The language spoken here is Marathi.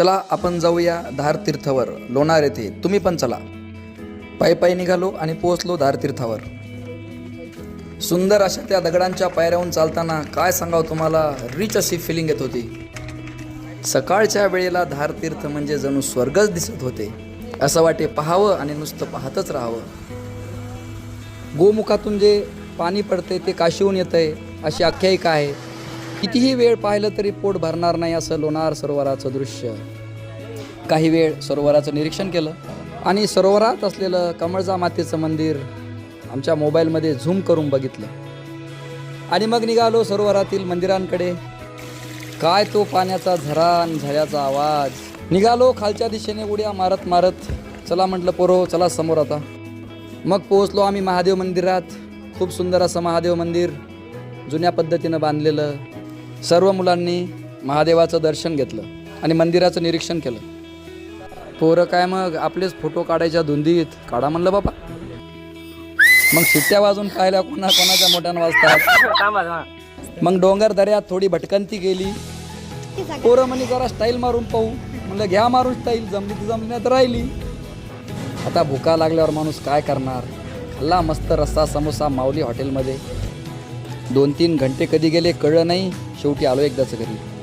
चला आपण जाऊया धार तीर्थावर लोणार येथे. तुम्ही पण चला. पायी पायी निघालो आणि पोहोचलो धार तीर्थावर सुंदर अशा त्या दगडांच्या पायऱ्याहून चालताना काय सांगावं तुम्हाला? रिच अशी फिलिंग येत होती. सकाळच्या वेळेला धार तीर्थ म्हणजे जणू स्वर्गच दिसत होते. असं वाटे पाहावं आणि नुसतं पाहतच राहावं. गोमुखातून जे पाणी पडते ते काशीहून येतंय अशी आख्यायिका आहे. कितीही वेळ पाहिलं तरी पोट भरणार नाही असं लोणार सरोवराचं दृश्य. काही वेळ सरोवराचं निरीक्षण केलं आणि सरोवरात असलेलं कमळजा मातेचं मंदिर आमच्या मोबाईलमध्ये झूम करून बघितलं. आणि मग निघालो सरोवरातील मंदिरांकडे. काय तो पाण्याचा झरान झऱ्याचा आवाज. निघालो खालच्या दिशेने उड्या मारत मारत. चला म्हटलं पोरो चला समोर आता. मग पोहोचलो आम्ही महादेव मंदिरात. खूप सुंदर असं महादेव मंदिर. जुन्या पद्धतीनं बांधलेलं. सर्व मुलांनी महादेवाचं दर्शन घेतलं आणि मंदिराचं निरीक्षण केलं. पोरं काय मग आपलेच फोटो काढायच्या धुंदीत? काढा म्हणलं बाबा. मग शिट्ट्या वाजून पाहिल्या कोणा कोणाच्या मोठ्यानं वाजतात? मग डोंगर दऱ्यात थोडी भटकंती गेली. पोरं म्हणे जरा स्टाईल मारून पाहू. म्हणलं घ्या मारून स्टाईल जमली तर जमण्यात राहिली. आता भुका लागल्यावर माणूस काय करणार? खाल्ला मस्त रस्सा समोसा माऊली हॉटेलमध्ये दोन तीन घंटे कधी गेले कळलं नाही. शेवटी आलो एकदाच घरी.